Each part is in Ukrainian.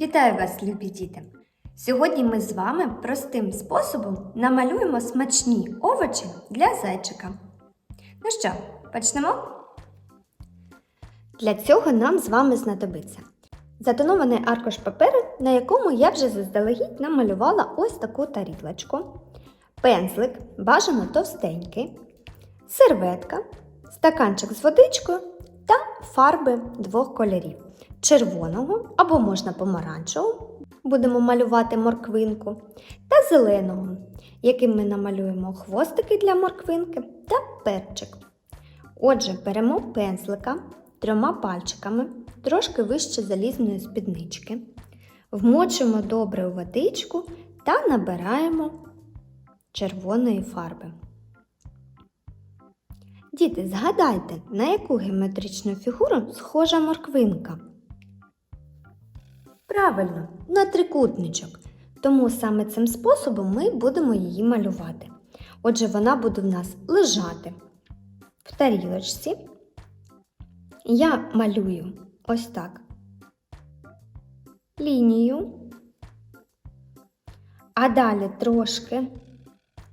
Вітаю вас, любі діти! Сьогодні ми з вами простим способом намалюємо смачні овочі для зайчика. Ну що, почнемо? Для цього нам з вами знадобиться затонований аркуш паперу, на якому я вже заздалегідь намалювала ось таку тарілочку, пензлик, бажано товстенький, серветка, стаканчик з водичкою та фарби двох кольорів червоного або можна помаранчевого, будемо малювати морквинку, та зеленого, яким ми намалюємо хвостики для морквинки та перчик. Отже, беремо пензлика трьома пальчиками, трошки вище залізної спіднички, вмочимо добре у водичку та набираємо червоної фарби. Діти, згадайте, на яку геометричну фігуру схожа морквинка? Правильно, на трикутничок. Тому саме цим способом ми будемо її малювати. Отже, вона буде в нас лежати в тарілочці. Я малюю ось так лінію, а далі трошки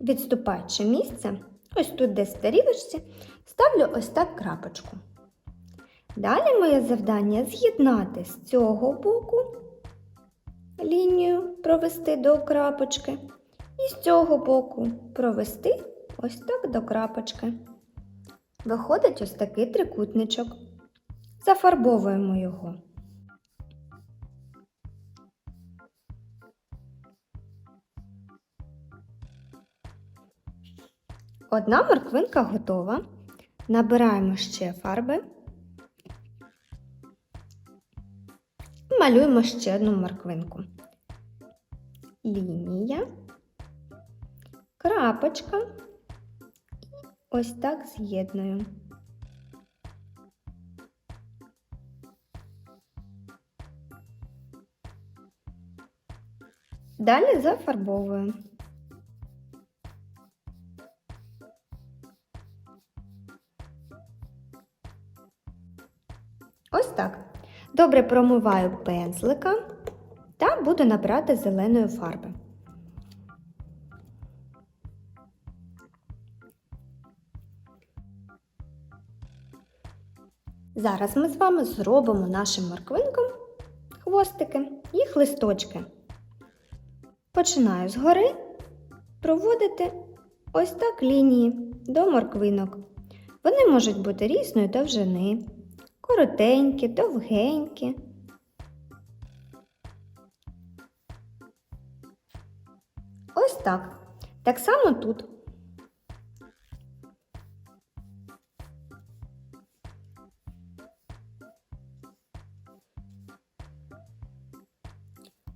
відступаючи місце, ось тут десь в тарілочці, ставлю ось так крапочку. Далі моє завдання з'єднати з цього боку лінію провести до крапочки, і з цього боку провести ось так до крапочки. Виходить ось такий трикутничок. Зафарбовуємо його. Одна морквинка готова. Набираємо ще фарби. Малюємо ще одну морквинку. Лінія, крапочка і ось так з'єдную. Далі зафарбовую. Ось так. Добре промиваю пензлика та буду набирати зеленої фарби. Зараз ми з вами зробимо нашим морквинкам хвостики, їх листочки. Починаю згори проводити ось так лінії до морквинок. Вони можуть бути різної довжини, коротенькі, довгенькі. Ось так. Так само тут.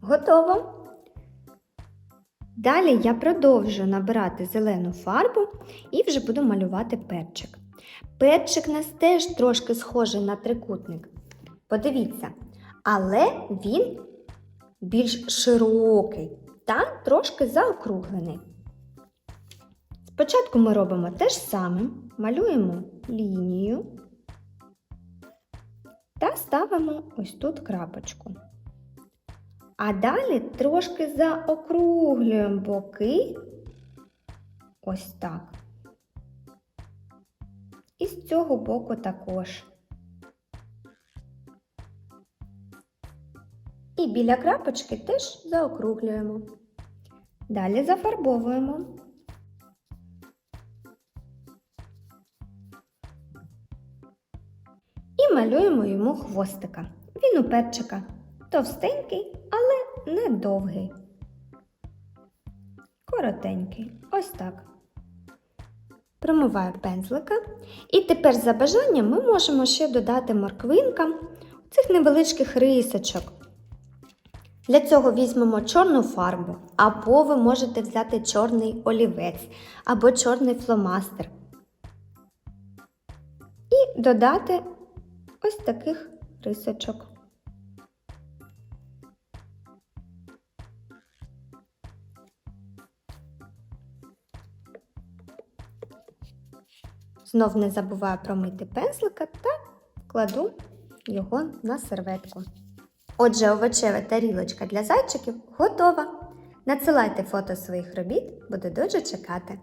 Готово. Далі я продовжую набирати зелену фарбу і вже буду малювати перчик. Перчик нас теж трошки схожий на трикутник. Подивіться, але він більш широкий та трошки заокруглений. Спочатку ми робимо те ж саме, малюємо лінію та ставимо ось тут крапочку. А далі трошки заокруглюємо боки ось так. З цього боку також. І біля крапочки теж заокруглюємо. Далі зафарбовуємо. І малюємо йому хвостика. Він у перчика товстенький, але не довгий. Коротенький. Ось так. Промиваю пензлика. І тепер за бажанням ми можемо ще додати морквинкам цих невеличких рисочок. Для цього візьмемо чорну фарбу, або ви можете взяти чорний олівець, або чорний фломастер. І додати ось таких рисочок. Знов не забуваю промити пензлика та кладу його на серветку. Отже, овочева тарілочка для зайчиків готова. Надсилайте фото своїх робіт, буду дуже чекати.